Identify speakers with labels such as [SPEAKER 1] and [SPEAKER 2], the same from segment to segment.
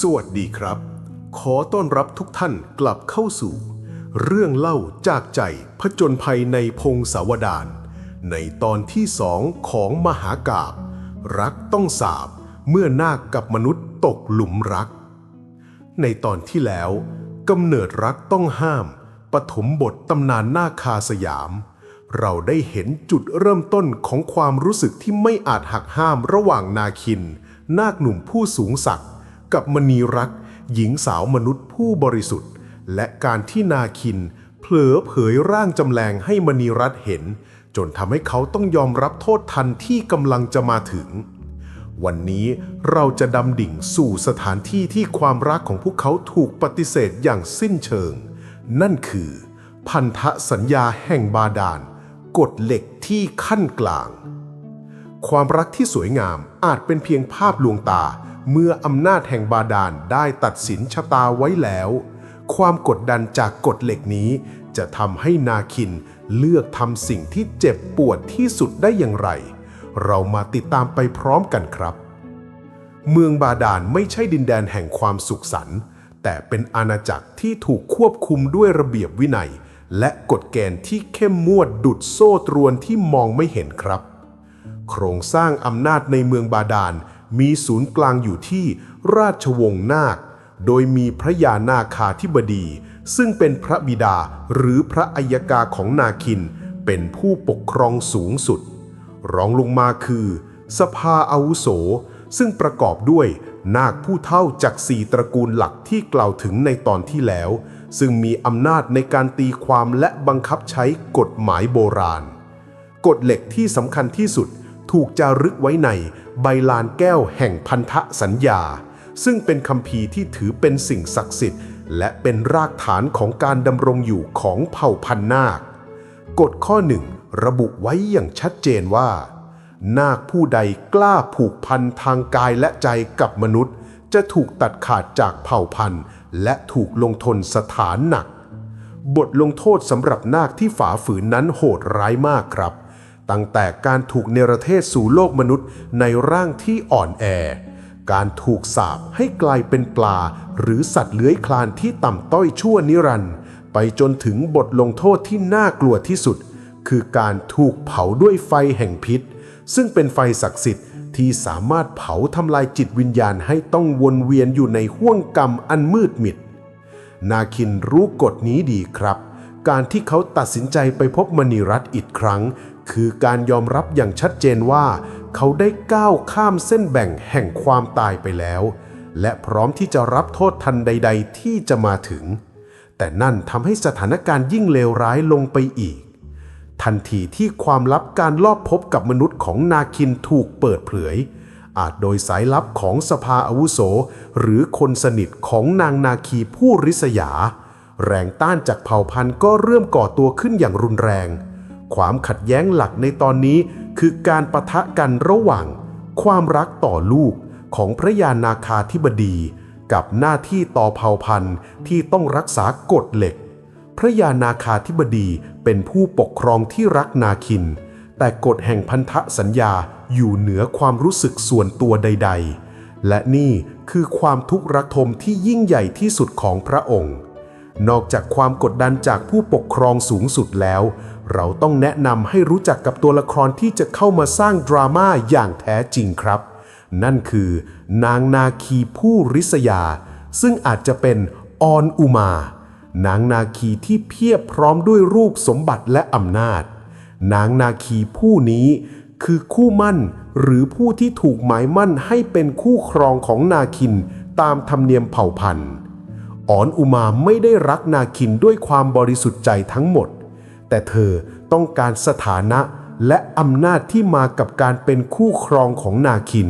[SPEAKER 1] สวัสดีครับ ขอต้อนรับทุกท่านกลับเข้าสู่ เรื่องเล่าจากใจผจญภัยในพงศาวดารในตอนที่สองของมหากาบรักต้องสาบเมื่อนาคกับมนุษย์ตกหลุมรัก ในตอนที่แล้วกำเนิดรักต้องห้าม ปฐมบทตำนานนาคาสยาม เราได้เห็นจุดเริ่มต้นของความรู้สึกที่ไม่อาจหักห้ามระหว่างนาคิน นาคหนุ่มผู้สูงศักดิ์ กับมณีรัก หญิงสาวมนุษย์ผู้บริสุทธิ์ และการที่นาคิน เผลอเผยร่างจำแรงให้มณีรัตเห็น จนทำให้เขาต้องยอมรับโทษทันที่กำลังจะมาถึง วันนี้เราจะดำดิ่งสู่สถานที่ที่ความรักของพวกเขาถูกปฏิเสธอย่างสิ้นเชิง นั่นคือ พันธสัญญาแห่งบาดาลกฎเหล็กที่ขั้นกลาง ความรักที่สวยงามอาจเป็นเพียงภาพลวงตา เมื่ออำนาจแห่งบาดาลได้ตัดสินชะตาไว้แล้ว ความกดดันจากกฎเหล็กนี้ จะทำให้นาคินเลือกทำสิ่งที่เจ็บปวดที่สุดได้อย่างไร เรามาติดตามไปพร้อมกันครับ เมืองบาดาลไม่ใช่ดินแดนแห่งความสุขสันต์แต่เป็นอาณาจักรที่ถูกควบคุมด้วยระเบียบวินัย และกฎเกณฑ์ที่เข้มงวดดุดโซ่ตรวนที่มองไม่เห็นครับ โครงสร้างอำนาจในเมืองบาดาล มีศูนย์กลางอยู่ที่ราชวงศ์นาค โดยมีพระยานาคาธิบดี ซึ่งเป็นพระบิดาหรือพระอัยกาของนาคิน เป็นผู้ปกครองสูงสุด รองลงมาคือ สภาอาวุโส ซึ่งประกอบด้วยนาคผู้เท่าจากสี่ตระกูลหลักที่กล่าวถึงในตอนที่แล้ว ซึ่งมีอำนาจในการตีความและบังคับใช้กฎหมายโบราณ กฎเหล็กที่สำคัญที่สุด ถูกจารึกไว้ในใบลานแก้วแห่งพันธสัญญา ซึ่งเป็นคำพีที่ถือเป็นสิ่งศักดิ์สิทธิ์ และเป็นรากฐานของการดำรงอยู่ของเผ่าพันธุ์นาค กฎข้อหนึ่งระบุไว้อย่างชัดเจนว่า นาคผู้ใดกล้าผูกพันทางกายและใจกับมนุษย์ จะถูกตัดขาดจากเผ่าพันธุ์ และถูกลงทนสถานหนัก บทลงโทษสำหรับนาคที่ฝ่าฝืนนั้นโหดร้ายมากครับ ตั้งแต่การถูกเนรเทศสู่โลกมนุษย์ในร่างที่อ่อนแอ การถูกสาปให้กลายเป็นปลา หรือสัตว์เลื้อยคลานที่ต่ำต้อยชั่วนิรันดร์ไปจนถึงบทลงโทษที่น่ากลัวที่สุด คือการถูกเผาด้วยไฟแห่งพิษ ซึ่งเป็นไฟศักดิ์สิทธิ์ที่สามารถเผาทำลายจิตวิญญาณให้ต้องวนเวียนอยู่ในห้วงกรรมอันมืดมิด นาคินรู้กฎนี้ดีครับ การที่เขาตัดสินใจไปพบมณีรัตน์อีกครั้ง คือการยอมรับอย่างชัดเจนว่า เขาได้ก้าวข้ามเส้นแบ่งแห่งความตายไปแล้ว และพร้อมที่จะรับโทษทันใด ๆ ที่จะมาถึง แต่นั่นทำให้สถานการณ์ยิ่งเลวร้ายลงไปอีก ทันทีที่ความลับการลอบพบกับมนุษย์ของนาคินถูกเปิดเผย อาจโดยสายลับของสภาอาวุโส หรือคนสนิทของนางนาคีผู้ริษยา แรงต้านจากเผ่าพันธุ์ก็เริ่มก่อตัวขึ้นอย่างรุนแรง ความขัดแย้งหลักในตอนนี้คือการปะทะกันระหว่าง ความรักต่อลูกของพระยานาคาธิบดี กับหน้าที่ต่อเผ่าพันธุ์ที่ต้องรักษากฎเหล็ก พระยานาคาธิบดีเป็นผู้ปกครองที่รักนาคิน แต่กฎแห่งพันธสัญญาอยู่เหนือความรู้สึกส่วนตัวใด ๆ และนี่คือความทุกข์ระทมที่ยิ่งใหญ่ที่สุดของพระองค์ นอกจากความกดดันจากผู้ปกครองสูงสุดแล้ว เราต้องแนะนำให้รู้จักกับตัวละครที่จะเข้ามาสร้างดราม่าอย่างแท้จริงครับ นั่นคือ นางนาคีผู้ริษยา ซึ่งอาจจะเป็นออนอุมา นางนาคีที่เพียบพร้อมด้วยรูปสมบัติและอำนาจ นางนาคีผู้นี้คือคู่มั่นหรือผู้ที่ถูกหมายมั่นให้เป็นคู่ครองของนาคินตามธรรมเนียมเผ่าพันธุ์ ออนอุมาไม่ได้รักนาคินด้วยความบริสุทธิ์ใจทั้งหมด แต่เธอต้องการสถานะและอำนาจที่มากับการเป็นคู่ครองของนาคิน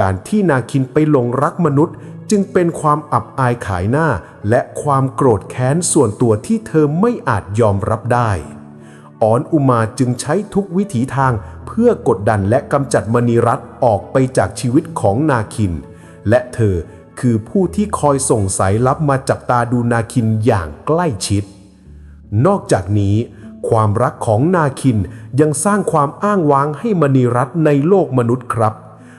[SPEAKER 1] การที่นาคินไปหลงรักมนุษย์ จึงเป็นความอับอายขายหน้า และความโกรธแค้นส่วนตัวที่เธอไม่อาจยอมรับได้ออนอุมาจึงใช้ทุกวิถีทางเพื่อกดดันและกำจัดมณีรัตน์ออกไปจากชีวิตของนาคิน และเธอ คือผู้ที่คอยส่งสายลับมาจับตาดูนาคินอย่างใกล้ชิด นอกจากนี้ ความรักของนาคินยังสร้างความอ้างว้างให้มณีรัตน์ในโลกมนุษย์ครับ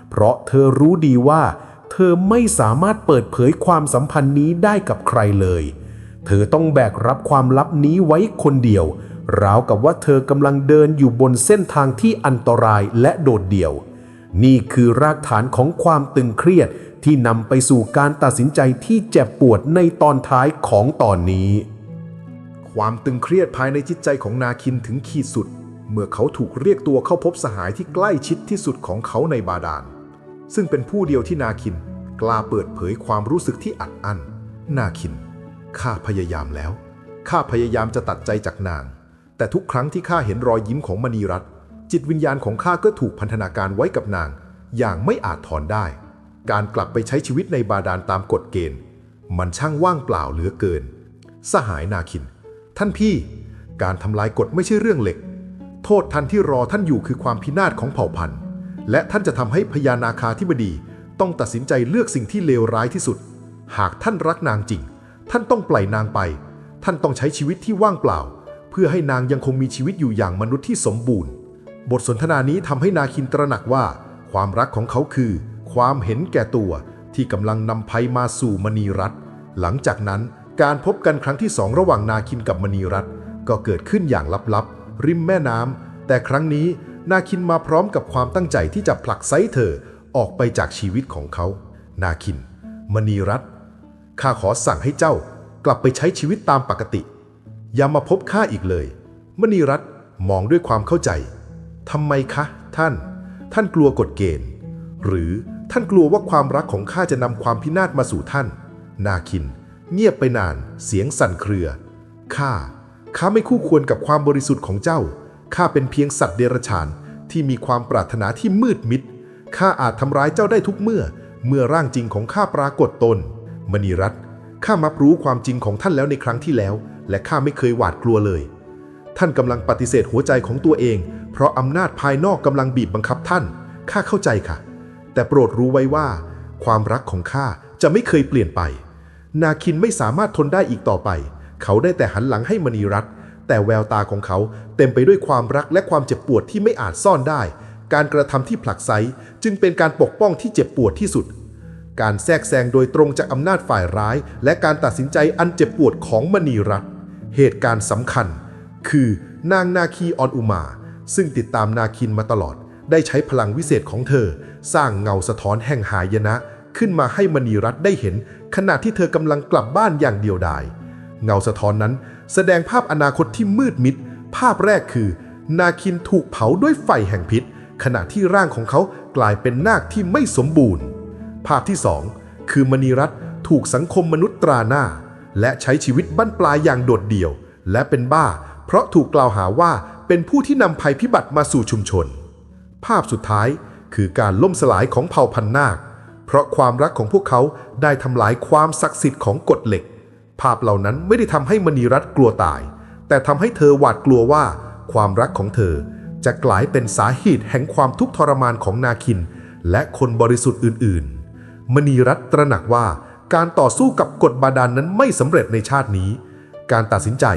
[SPEAKER 1] เพราะเธอรู้ดีว่า เธอไม่สามารถเปิดเผยความสัมพันธ์นี้ได้กับใครเลย เธอต้องแบกรับความลับนี้ไว้คนเดียว ราวกับว่าเธอกำลังเดินอยู่บนเส้นทางที่อันตรายและโดดเดี่ยว นี่คือรากฐานของความตึงเครียดที่นำไปสู่การตัดสินใจที่เจ็บปวดในตอนท้ายของตอนนี้
[SPEAKER 2] ความตึงเครียดภายในจิตใจของนาคินถึงขีดสุด เมื่อเขาถูกเรียกตัวเข้าพบสหายที่ใกล้ชิดที่สุดของเขาในบาดาล ซึ่งเป็นผู้เดียวที่นาคิน กล้าเปิดเผยความรู้สึกที่อัดอั้น นาคิน ข้าพยายามแล้ว ข้าพยายามจะตัดใจจากนาง แต่ทุกครั้งที่ข้าเห็นรอยยิ้มของมณีรัตน์ จิตวิญญาณของข้าก็ถูกพันธนาการไว้กับนาง อย่างไม่อาจถอนได้ การกลับไปใช้ชีวิตในบาดาลตามกฎเกณฑ์ มันช่างว่างเปล่าเหลือเกิน สหายนาคิน ท่านพี่ การทำลายกฎไม่ใช่เรื่องเล็ก โทษท่านที่รอท่านอยู่คือความพินาศของเผ่าพันธุ์ และท่านจะทำให้พญานาคาธิบดีต้องตัดสินใจเลือกสิ่งที่เลวร้ายที่สุด หากท่านรักนางจริง ท่านต้องปล่อยนางไป ท่านต้องใช้ชีวิตที่ว่างเปล่า เพื่อให้นางยังคงมีชีวิตอยู่อย่างมนุษย์ที่สมบูรณ์ บทสนทนานี้ทำให้นาคินตระหนักว่า ความรักของเขาคือ ความเห็นแก่ตัวที่กำลังนำภัยมาสู่มณีรัตน์หลังจากนั้นการพบกันครั้งที่สองระหว่างนาคินกับมณีรัตน์ก็เกิดขึ้นอย่างลับๆ ริมแม่น้ำแต่ครั้งนี้นาคินมาพร้อมกับความตั้งใจที่จะผลักไซเธอออกไปจากชีวิตของเขา นาคิน มณีรัตน์ข้าขอสั่งให้เจ้ากลับไปใช้ชีวิตตามปกติ อย่ามาพบข้าอีกเลย มณีรัตน์มองด้วยความเข้าใจ ทำไมคะ ท่าน ท่านกลัวกฎเกณฑ์ หรือท่านกลัวว่าความรักของข้าจะนำความพินาศมาสู่ท่าน นาคิน เงียบไปนาน เสียงสั่นเครือ ข้า ข้าไม่คู่ควรกับความบริสุทธิ์ของเจ้า ข้าเป็นเพียงสัตว์เดรัจฉานที่มีความปรารถนาที่มืดมิด ข้าอาจทำร้ายเจ้าได้ทุกเมื่อ เมื่อร่างจริงของข้าปรากฏตน มณีรัตน์ข้ามับรู้ความจริงของท่านแล้วในครั้งที่แล้ว และข้าไม่เคยหวาดกลัวเลย ท่านกำลังปฏิเสธหัวใจของตัวเอง เพราะอำนาจภายนอกกำลังบีบบังคับท่าน ข้าเข้าใจค่ะ แต่โปรดรู้ไว้ว่า ความรักของข้าจะไม่เคยเปลี่ยนไป นาคินไม่สามารถทนได้อีกต่อไป เขาได้แต่หันหลังให้มณีรัตน์แต่แววตาของเขาเต็มไปด้วยความรักและความเจ็บปวดที่ไม่อาจซ่อนได้ การกระทำที่ผลักไสจึงเป็นการปกป้องที่เจ็บปวดที่สุด การแทรกแซงโดยตรงจากอำนาจฝ่ายร้าย และการตัดสินใจอันเจ็บปวดของมณีรัตน์เหตุการณ์สำคัญ คือนางนาคีออนอุมา ซึ่งติดตามนาคินมาตลอด ได้ใช้พลังวิเศษของเธอ สร้างเงาสะท้อนแห่งหายนะ ขึ้นมาให้มณีรัตน์ได้เห็น ขณะที่เธอกำลังกลับบ้านอย่างเดียวดาย เงาสะท้อนนั้น แสดงภาพอนาคตที่มืดมิด ภาพแรกคือ นาคินถูกเผาด้วยไฟแห่งพิษ ขณะที่ร่างของเขากลายเป็นนาคที่ไม่สมบูรณ์ ภาพที่สองคือมณีรัตน์ถูกสังคมมนุษย์ตราหน้า และใช้ชีวิตบั้นปลายอย่างโดดเดี่ยว และเป็นบ้า เพราะถูกกล่าวหาว่า เป็นผู้ที่นำภัยพิบัติมาสู่ชุมชน ภาพสุดท้ายคือการล่มสลายของเผ่าพันธุ์นาค เพราะความรักของพวกเขาได้ทำลายความศักดิ์สิทธิ์ของกฎเหล็ก ภาพเหล่านั้นไม่ได้ทำให้มณีรัตน์กลัวตาย แต่ทำให้เธอหวาดกลัวว่า ความรักของเธอจะกลายเป็นสาเหตุแห่งความทุกข์ทรมานของนาคิน และคนบริสุทธิ์อื่น ๆ มณีรัตน์ตระหนักว่าการต่อสู้กับกฎบาดาลนนั้นไม่สำเร็จในชาตินี้ การตัดสินใจ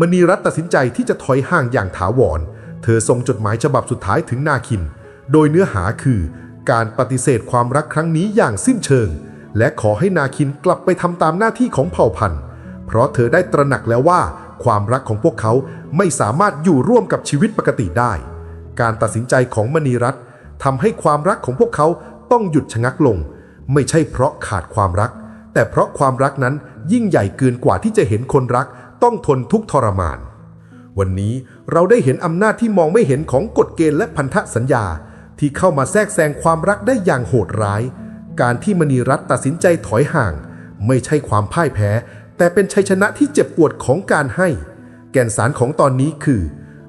[SPEAKER 2] มณีรัตน์ตัดสินใจที่จะถอยห่างอย่างถาวร เธอส่งจดหมายฉบับสุดท้ายถึงนาคิน โดยเนื้อหาคือ การปฏิเสธความรักครั้งนี้อย่างสิ้นเชิง และขอให้นาคินกลับไปทำตามหน้าที่ของเผ่าพันธุ์ เพราะเธอได้ตระหนักแล้วว่า ความรักของพวกเขาไม่สามารถอยู่ร่วมกับชีวิตปกติได้ การตัดสินใจของมณีรัตน์ทำให้ความรักของพวกเขาต้องหยุดชะงักลง ไม่ใช่เพราะขาดความรัก แต่เพราะความรักนั้นยิ่งใหญ่เกินกว่าที่จะเห็นคนรัก ต้องทนทุกทรมาน วันนี้เราได้เห็นอำนาจที่มองไม่เห็นของกฎเกณฑ์และพันธสัญญาที่เข้ามาแทรกแซงความรักได้อย่างโหดร้าย การที่มณีรัตน์ตัดสินใจถอยห่าง ไม่ใช่ความพ่ายแพ้ แต่เป็นชัยชนะที่เจ็บปวดของการให้ แก่นสารของตอนนี้คือ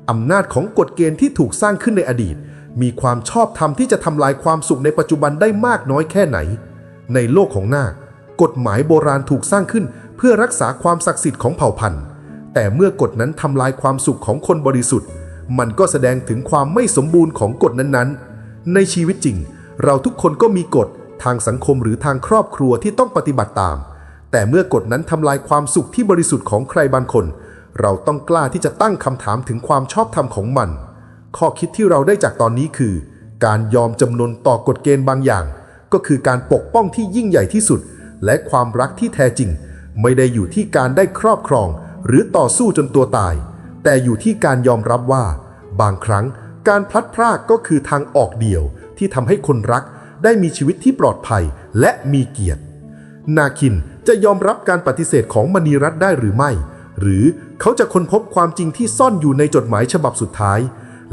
[SPEAKER 2] อำนาจของกฎเกณฑ์ที่ถูกสร้างขึ้นในอดีต มีความชอบธรรมที่จะทำลายความสุขในปัจจุบันได้มากน้อยแค่ไหน ในโลกของนาคกฎหมายโบราณถูกสร้างขึ้น เพื่อรักษาความศักดิ์สิทธิ์ของเผ่าพันธุ์ แต่เมื่อกฎนั้นทำลายความสุขของคนบริสุทธิ์ มันก็แสดงถึงความไม่สมบูรณ์ของกฎนั้นๆ ในชีวิตจริง เราทุกคนก็มีกฎทางสังคมหรือทางครอบครัวที่ต้องปฏิบัติตาม แต่เมื่อกฎนั้นทำลายความสุขที่บริสุทธิ์ของใครบางคน เราต้องกล้าที่จะตั้งคำถามถึงความชอบธรรมของมัน ข้อคิดที่เราได้จากตอนนี้คือ การยอมจำนนต่อกฎเกณฑ์บางอย่าง ก็คือการปกป้องที่ยิ่งใหญ่ที่สุด และความรักที่แท้จริง ไม่ได้อยู่ที่การได้ครอบครอง หรือต่อสู้จนตัวตาย แต่อยู่ที่การยอมรับว่า บางครั้งการพลัดพรากก็คือทางออกเดียวที่ทำให้คนรักได้มีชีวิตที่ปลอดภัยและมีเกียรติ นาคินจะยอมรับการปฏิเสธของมณีรัตได้หรือไม่ หรือเขาจะค้นพบความจริงที่ซ่อนอยู่ในจดหมายฉบับสุดท้าย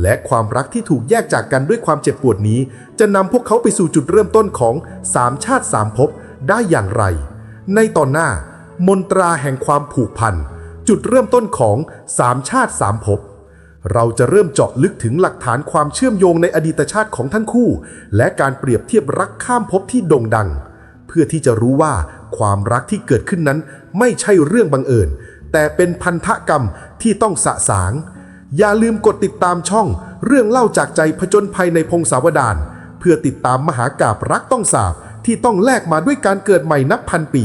[SPEAKER 2] และความรักที่ถูกแยกจากกันด้วยความเจ็บปวดนี้ จะนำพวกเขาไปสู่จุดเริ่มต้นของสามชาติสามภพได้อย่างไร ในตอนหน้า มนตราแห่งความผูกพัน จุดเริ่มต้นของสามชาติสามภพเราจะเริ่มเจาะลึกถึงหลักฐานความเชื่อมโยงในอดีตชาติของทั้งคู่ และการเปรียบเทียบรักข้ามภพที่โด่งดัง เพื่อที่จะรู้ว่าความรักที่เกิดขึ้นนั้นไม่ใช่เรื่องบังเอิญ แต่เป็นพันธกรรมที่ต้องสะสาง อย่าลืมกดติดตามช่อง เรื่องเล่าจากใจผจญภัยในพงศาวดารเพื่อติดตามมหากาบรักต้องสาบที่ต้องแลกมาด้วยการเกิดใหม่นับพันปี